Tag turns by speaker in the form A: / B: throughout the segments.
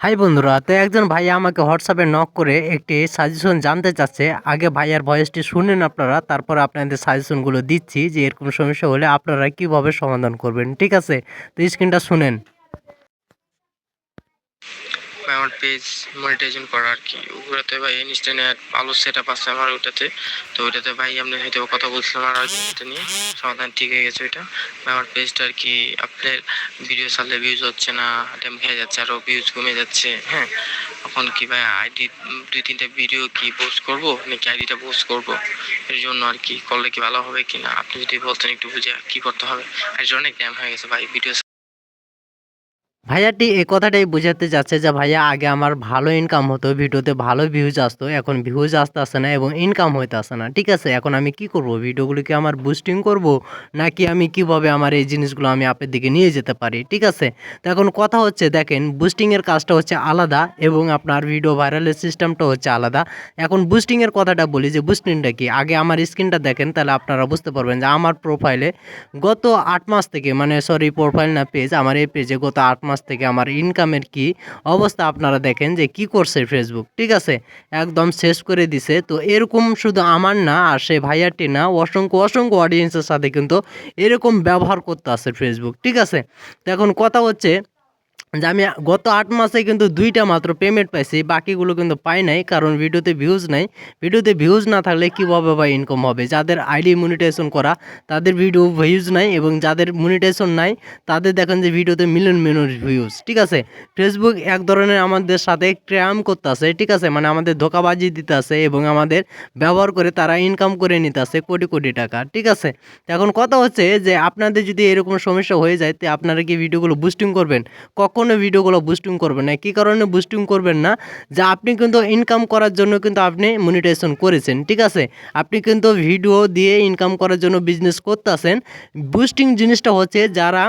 A: High বন্ধুরা, তো একজন ভাই আমাকে হোয়াটসঅ্যাপে নক করে একটি সাজেশন জানতে চাচ্ছে। আগে ভাইয়ার ভয়েসটি শুনেন আপনারা, তারপর আপনাদের সাজেশনগুলো দিচ্ছি যে এরকম সমস্যা হলে আপনারা কীভাবে সমাধান করবেন, ঠিক আছে? তো স্ক্রিনটা শুনেন।
B: আমার পেজ মনিটাইজেশন করা আর কি। ওগুলোতে ভাই ইনস্ট্যান্ট আলো সেট আপ আছে আমার ওইটাতে। তো ওইটাতে ভাই আপনি হয়তো কথা বলছিলাম আর কি এটা নিয়ে। সমাধান ঠিক হয়ে গেছে ওইটা। আমার পেজটা আর কি আপনার ভিডিও ছাড়লে ভিউজ হচ্ছে না ড্যাম খেয়ে যাচ্ছে আরও ভিউজ কমে যাচ্ছে হ্যাঁ। এখন কি ভাই আইডি দুই তিনটা ভিডিও কি পোস্ট করব, নাকি আইডিটা পোস্ট করব? এর জন্য আর কি, করলে কি ভালো হবে কি না আপনি যদি বলতেন একটু বুঝে কি করতে হবে। এর জন্য ড্যাম হয়ে গেছে ভাই ভিডিও
A: ভাইয়াটি এই কথাটাই বোঝাতে যাচ্ছে যে ভাইয়া আগে আমার ভালো ইনকাম হতো, ভিডিওতে ভালো ভিউজ আসতো, এখন ভিউজ আসতে আসে না এবং ইনকাম হইতে আসে না, ঠিক আছে? এখন আমি কি করব? ভিডিওগুলোকে আমার বুস্টিং করব? নাকি আমি কীভাবে আমার এই জিনিসগুলো আমি আপের দিকে নিয়ে যেতে পারি, ঠিক আছে? তো এখন কথা হচ্ছে, দেখেন বুস্টিংয়ের কাজটা হচ্ছে আলাদা এবং আপনার ভিডিও ভাইরালের সিস্টেমটা হচ্ছে আলাদা। এখন বুস্টিংয়ের কথাটা বলি যে বুস্টিংটা কি? আগে আমার স্ক্রিনটা দেখেন, তাহলে আপনারা বুঝতে পারবেন যে আমার প্রোফাইলে গত আট মাস থেকে মানে সরি প্রোফাইল না পেজ আমার এই পেজে গত আট মাস থেকে আমার ইনকামের কি অবস্থা আপনারা দেখেন যে কি করছে ফেসবুক ঠিক আছে? একদম শেষ করে দিছে। তো এরকম শুধু আমার না, আর সে ভাইয়াটি না, অসংখ্য অসংখ্য অডিয়েন্সের সাথে কিন্তু এরকম ব্যবহার করতে আসে ফেসবুক ঠিক আছে? তো এখন কথা হচ্ছে যে আমি গত আট মাসে কিন্তু দুইটা মাত্র পেমেন্ট পাইছি, বাকিগুলো কিন্তু পাই নাই, কারণ ভিডিওতে ভিউজ নাই। ভিডিওতে ভিউজ না থাকলে কীভাবে বা ইনকাম হবে? যাদের আইডি মনিটাইজেশন করা, তাদের ভিডিও ভিউজ নাই এবং যাদের মনিটাইজেশন নাই, তাদের দেখেন যে ভিডিওতে মিলিয়ন মিলিয়ন ভিউজ ঠিক আছে? ফেসবুক এক ধরনের আমাদের সাথে ক্র্যাম করতে আছে ঠিক আছে? মানে আমাদের ধোকাবাজি দিতে আছে এবং আমাদের ব্যবহার করে তারা ইনকাম করে নিতে আছে কোটি কোটি টাকা, ঠিক আছে? এখন কথা হচ্ছে যে আপনাদের যদি এরকম সমস্যা হয়ে যায়, তো আপনারা কি ভিডিওগুলো বুস্টিং করবেন? কখনো ভিডিওগুলো বুস্টিং করবেন না। কী কারণে বুস্টিং করবেন না? যে আপনি কিন্তু ইনকাম করার জন্য কিন্তু আপনি মনিটাইজেশন করেছেন, ঠিক আছে? আপনি কিন্তু ভিডিও দিয়ে ইনকাম করার জন্য বিজনেস করতেছেন। বুস্টিং জিনিসটা হচ্ছে যারা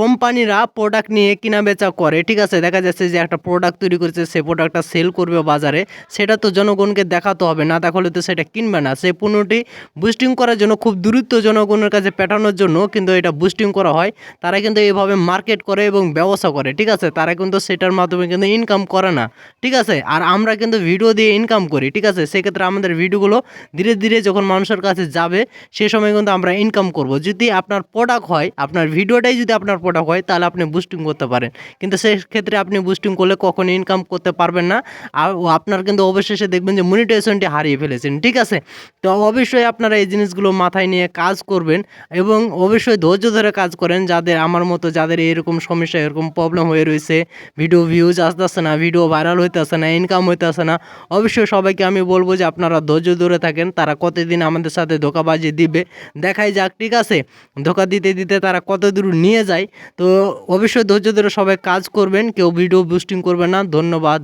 A: কোম্পানিরা প্রোডাক্ট নিয়ে কিনা বেচা করে, ঠিক আছে? দেখা যাচ্ছে যে একটা প্রোডাক্ট তৈরি করেছে, সে প্রোডাক্টটা সেল করবে বাজারে। সেটা তো জনগণকে দেখাতে হবে, না দেখালে তো সেটা কিনবে না। সেই পণ্যটি বুস্টিং করার জন্য, খুব দ্রুত জনগণের কাছে পাঠানোর জন্য কিন্তু এটা বুস্টিং করা হয়। তারা কিন্তু এইভাবে মার্কেট করে এবং ব্যবসা করে, ঠিক আছে? তারা কিন্তু সেটার মাধ্যমে কিন্তু ইনকাম করে না, ঠিক আছে? আর আমরা কিন্তু ভিডিও দিয়ে ইনকাম করি, ঠিক আছে? সেক্ষেত্রে আমাদের ভিডিওগুলো ধীরে ধীরে যখন মানুষের কাছে যাবে, সে সময় কিন্তু আমরা ইনকাম করব। যদি আপনার প্রোডাক্ট হয়, আপনার ভিডিওটাই যদি আপনার প্রোডাক্ট হয়, তাহলে আপনি বুস্টিং করতে পারেন। কিন্তু সেই ক্ষেত্রে আপনি বুস্টিং করলে কখনো ইনকাম করতে পারবেন না। আর আপনার কিন্তু অবশেষে দেখবেন যে মনিটাইজেশনটি হারিয়ে ফেলেছেন, ঠিক আছে? তো অবশ্যই আপনারা এই জিনিসগুলো মাথায় নিয়ে কাজ করবেন এবং অবশ্যই ধৈর্য ধরে কাজ করেন। যাদের আমার মতো, যাদের এরকম সমস্যা, এরকম প্রবলেম হয়ে রয়েছে ভিডিও ভিউজ আসতে আসতেছে না ভিডিও ভাইরাল হইতেছে না ইনকাম হইতেছে না, অবশ্যই সবাইকে আমি বলব যে আপনারা ধৈর্য ধরে থাকেন। তারা কতদিন আমাদের সাথে ধোকাবাজি দিবে, দেখাই যাক, ঠিক আছে? ধোকা দিতে দিতে তারা কত দূর নিয়ে যায় তো অবশ্যই ধৈর্য ধরে সবাই কাজ করবেন কেউ ভিডিও বুস্টিং করবে না ধন্যবাদ।